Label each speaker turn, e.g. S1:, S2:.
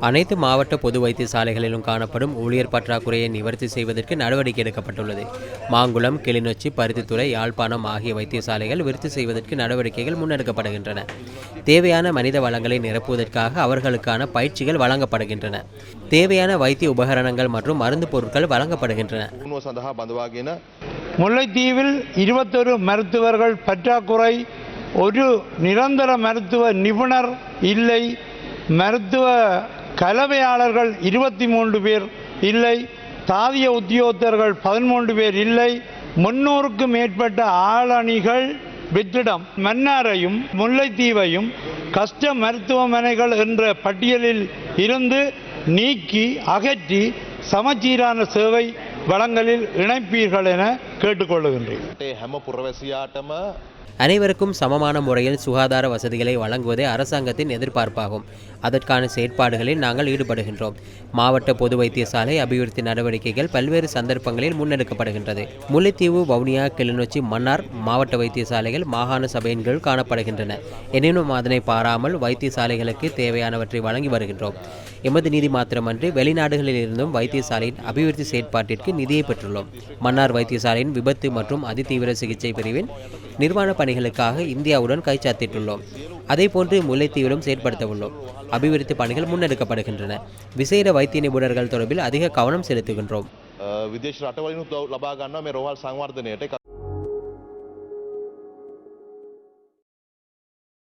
S1: அனைத்து மாவட்ட பொது வைத்தியசாலைகளிலும் காணப்படும் ஊழியர் பற்றாக்குறையை நிவர்த்தி செய்வதற்கு நடவடிக்கை எடுக்கப்பட்டுள்ளது. மாங்குளம் கிளிநொச்சி பருத்தித்துறை யாழ்ப்பாணம் ஆகிய வைத்தியசாலைகள் விருத்தி செய்வதற்கு நடவடிக்கைகள் முன்னெடுக்கப்படுகின்றன. தேவையான மனித வளங்களை நிரப்புவதற்காக அவர்களுக்கான பயிற்சிகள் வழங்கப்படுகின்றன. தேவையான வைத்திய உபகரணங்கள் மற்றும் மருந்து பொருட்கள் வழங்கப்படுகின்றன.
S2: முல்லைத்தீவில் இருபத்தொரு மருத்துவர்கள் பற்றாக்குறை ஒரு நிரந்தர மருத்துவ நிபுணர் இல்லை. மருத்துவ கலவையாளர்கள் இருபத்தி மூன்று பேர் இல்லை. தாதிய உத்தியோகத்தர்கள் பதிமூன்று பேர் இல்லை. முன்னூறுக்கும் மேற்பட்ட ஆளணிகள் வெற்றிடம். மன்னாரையும் முல்லைத்தீவையும் கஷ்ட மருத்துவமனைகள் என்ற பட்டியலில் இருந்து நீக்கி அகற்றி சமச்சீரான சேவை வளங்களில் இணைப்பீர்கள் என கேட்டுக்கொள்ளுகின்றேன்.
S1: அனைவருக்கும் சமமான முறையில் சுகாதார வசதிகளை வழங்குவதே அரசாங்கத்தின் எதிர்பார்ப்பாகும். அதற்கான செயற்பாடுகளில் நாங்கள் ஈடுபடுகின்றோம். மாவட்ட பொது வைத்தியசாலை அபிவிருத்தி நடவடிக்கைகள் பல்வேறு சந்தர்ப்பங்களில் முன்னெடுக்கப்படுகின்றது. முல்லைத்தீவு வவுனியா கிளிநொச்சி மன்னார் மாவட்ட வைத்தியசாலைகள் மாகாண சபையின் கீழ் காணப்படுகின்றன. எனினும் அதனை பாராமல் வைத்தியசாலைகளுக்கு தேவையானவற்றை வழங்கி வருகின்றோம். எமது நிதி மாத்திரமன்றி வெளிநாடுகளில் இருந்தும் வைத்தியசாலையின் அபிவிருத்தி செயற்பாட்டிற்கு நிதியை பெற்றுள்ளோம். மன்னார் வைத்தியசாலையில் வைத்தியசாலையின் விபத்து மற்றும் அதிதீவிர சிகிச்சை பிரிவின் நிர்மாண பணிகளுக்காக இந்தியாவுடன் கைச்சாத்திட்டுள்ளோம் அதேபோன்று முல்லைத்தீவிலும் செயற்படுத்த உள்ளோம். அபிவிருத்தி பணிகள் முன்னெடுக்கப்படுகின்றன. விசேட வைத்திய நிபுணர்கள் தொடர்பில் அதிக கவனம் செலுத்துகின்றோம்.